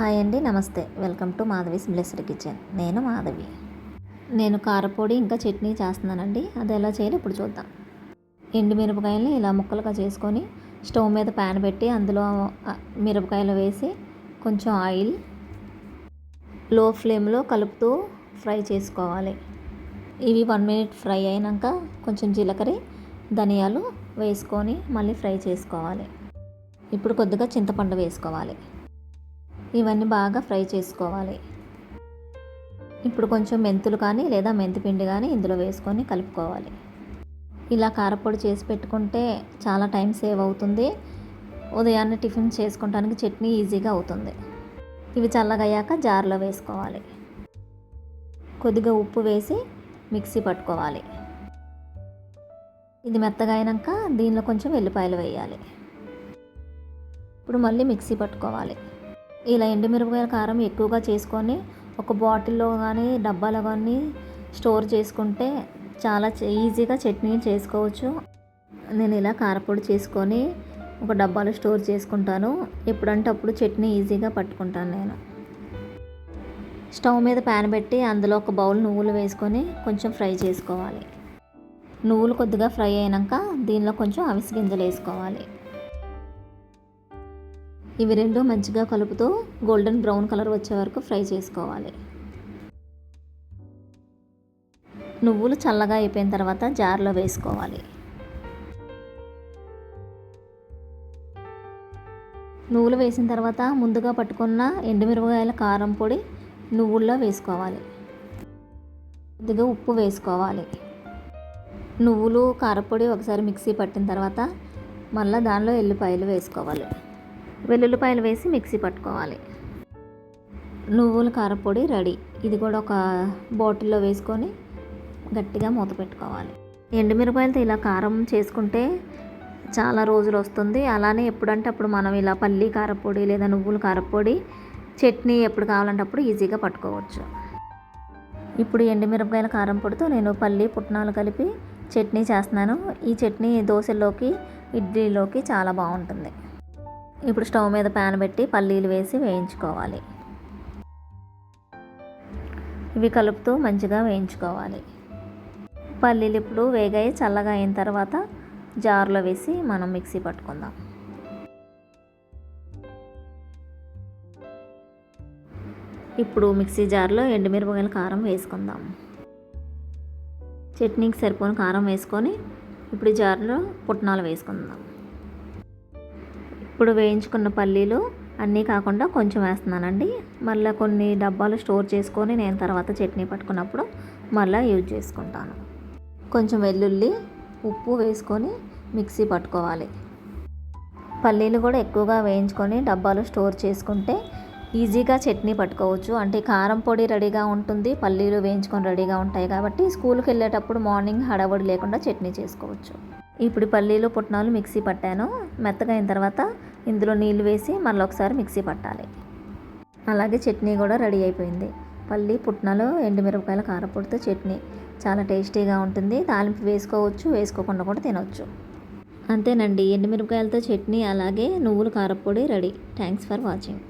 Hi అండి నమస్తే. Welcome to Madhavi's blessed kitchen. నేను మాధవి. నేను కారపొడి ఇంకా చట్నీ చేస్తున్నానండి. అది ఎలా చేయాలి ఇప్పుడు చూద్దాం. ఎండు మిరపకాయలని ఇలా ముక్కలుగా చేసుకొని స్టవ్ మీద ప్యాన్ పెట్టి అందులో మిరపకాయలు వేసి కొంచెం ఆయిల్లో ఫ్లేమ్లో కలుపుతూ ఫ్రై చేసుకోవాలి. ఇవి వన్ మినిట్ ఫ్రై అయినాక కొంచెం జీలకర్ర ధనియాలు వేసుకొని మళ్ళీ ఫ్రై చేసుకోవాలి. ఇప్పుడు కొద్దిగా చింతపండు వేసుకోవాలి. ఇవన్నీ బాగా ఫ్రై చేసుకోవాలి. ఇప్పుడు కొంచెం మెంతులు కానీ లేదా మెంతిపిండి కానీ ఇందులో వేసుకొని కలుపుకోవాలి. ఇలా కారపొడి చేసి పెట్టుకుంటే చాలా టైం సేవ్ అవుతుంది. ఉదయాన్నే టిఫిన్ చేసుకోవడానికి చట్నీ ఈజీగా అవుతుంది. ఇవి చల్లగయ్యాక జార్లో వేసుకోవాలి. కొద్దిగా ఉప్పు వేసి మిక్సీ పట్టుకోవాలి. ఇది మెత్తగా అయినాక దీనిలో కొంచెం వెల్లిపాయలు వేయాలి. ఇప్పుడు మళ్ళీ మిక్సీ పట్టుకోవాలి. ఇలా ఎండుమిరపకాయల కారం ఎక్కువగా చేసుకొని ఒక బాటిల్లో కానీ డబ్బాలో కానీ స్టోర్ చేసుకుంటే చాలా ఈజీగా చట్నీ చేసుకోవచ్చు. నేను ఇలా కారపొడి చేసుకొని ఒక డబ్బాలో స్టోర్ చేసుకుంటాను. ఎప్పుడంటే అప్పుడు చట్నీ ఈజీగా పట్టుకుంటాను నేను. స్టవ్ మీద ప్యాన్ పెట్టి అందులో ఒక బౌల్ నువ్వులు వేసుకొని కొంచెం ఫ్రై చేసుకోవాలి. నువ్వులు కొద్దిగా ఫ్రై అయినాక దీనిలో కొంచెం అవిసి గింజలు వేసుకోవాలి. ఇవి రెండు మంచిగా కలుపుతూ గోల్డెన్ బ్రౌన్ కలర్ వచ్చే వరకు ఫ్రై చేసుకోవాలి. నువ్వులు చల్లగా అయిపోయిన తర్వాత జార్లో వేసుకోవాలి. నువ్వులు వేసిన తర్వాత ముందుగా పట్టుకున్న ఎండుమిరపకాయల కారం పొడి నువ్వుల్లో వేసుకోవాలి. కొద్దిగా ఉప్పు వేసుకోవాలి. నువ్వులు కారపొడి ఒకసారి మిక్సీ పట్టిన తర్వాత మళ్ళీ దానిలో ఎల్లిపాయలు వేసుకోవాలి. వెల్లుల్లిపాయలు వేసి మిక్సీ పట్టుకోవాలి. నువ్వుల కారపొడి రెడీ. ఇది కూడా ఒక బాటిల్లో వేసుకొని గట్టిగా మూత పెట్టుకోవాలి. ఎండుమిరపాయలతో ఇలా కారం చేసుకుంటే చాలా రోజులు వస్తుంది. అలానే ఎప్పుడంటే అప్పుడు మనం ఇలా పల్లి కారపొడి లేదా నువ్వుల కారపొడి చట్నీ ఎప్పుడు కావాలంటే అప్పుడు ఈజీగా పట్టుకోవచ్చు. ఇప్పుడు ఎండుమిరపకాయల కారం పొడితో నేను పల్లి పుట్నాలు కలిపి చట్నీ చేస్తున్నాను. ఈ చట్నీ దోశల్లోకి ఇడ్లీలోకి చాలా బాగుంటుంది. ఇప్పుడు స్టవ్ మీద ప్యాన్ పెట్టి పల్లీలు వేసి వేయించుకోవాలి. ఇవి కలుపుతూ మంచిగా వేయించుకోవాలి. పల్లీలు ఇప్పుడు వేగాయి చల్లగా అయిన తర్వాత జార్లో వేసి మనం మిక్సీ పట్టుకుందాం. ఇప్పుడు మిక్సీ జార్లో ఎండుమిరపకాయల కారం వేసుకుందాం. చట్నీకి సరిపోని కారం వేసుకొని ఇప్పుడు జార్లో పుట్నాలు వేసుకుందాం. ఇప్పుడు వేయించుకున్న పల్లీలు అన్నీ కాకుండా కొంచెం వేస్తున్నానండి. మళ్ళీ కొన్ని డబ్బాలు స్టోర్ చేసుకొని నేను తర్వాత చట్నీ పట్టుకున్నప్పుడు మళ్ళీ యూజ్ చేసుకుంటాను. కొంచెం వెల్లుల్లి ఉప్పు వేసుకొని మిక్సీ పట్టుకోవాలి. పల్లీలు కూడా ఎక్కువగా వేయించుకొని డబ్బాలు స్టోర్ చేసుకుంటే ఈజీగా చట్నీ పట్టుకోవచ్చు. అంటే కారం పొడి రెడీగా ఉంటుంది పల్లీలు వేయించుకొని రెడీగా ఉంటాయి కాబట్టి స్కూల్కి వెళ్ళేటప్పుడు మార్నింగ్ హడావడి లేకుండా చట్నీ చేసుకోవచ్చు. ఇప్పుడు పల్లీలు పుట్నాలు మిక్సీ పట్టాను. మెత్తగా అయిన తర్వాత ఇందులో నీళ్ళు వేసి మళ్ళీ ఒకసారి మిక్సీ పట్టాలి. అలాగే చట్నీ కూడా రెడీ అయిపోయింది. పల్లి పుట్నాలు ఎండుమిరపకాయల కారపొడితో చట్నీ. చాలా టేస్టీగా ఉంటుంది. తాలింపు వేసుకోవచ్చు వేసుకోకుండా కూడా తినవచ్చు అంతేనండి. ఎండుమిరపకాయలతో చట్నీ అలాగే నువ్వుల కారపొడి రెడీ. Thanks for watching.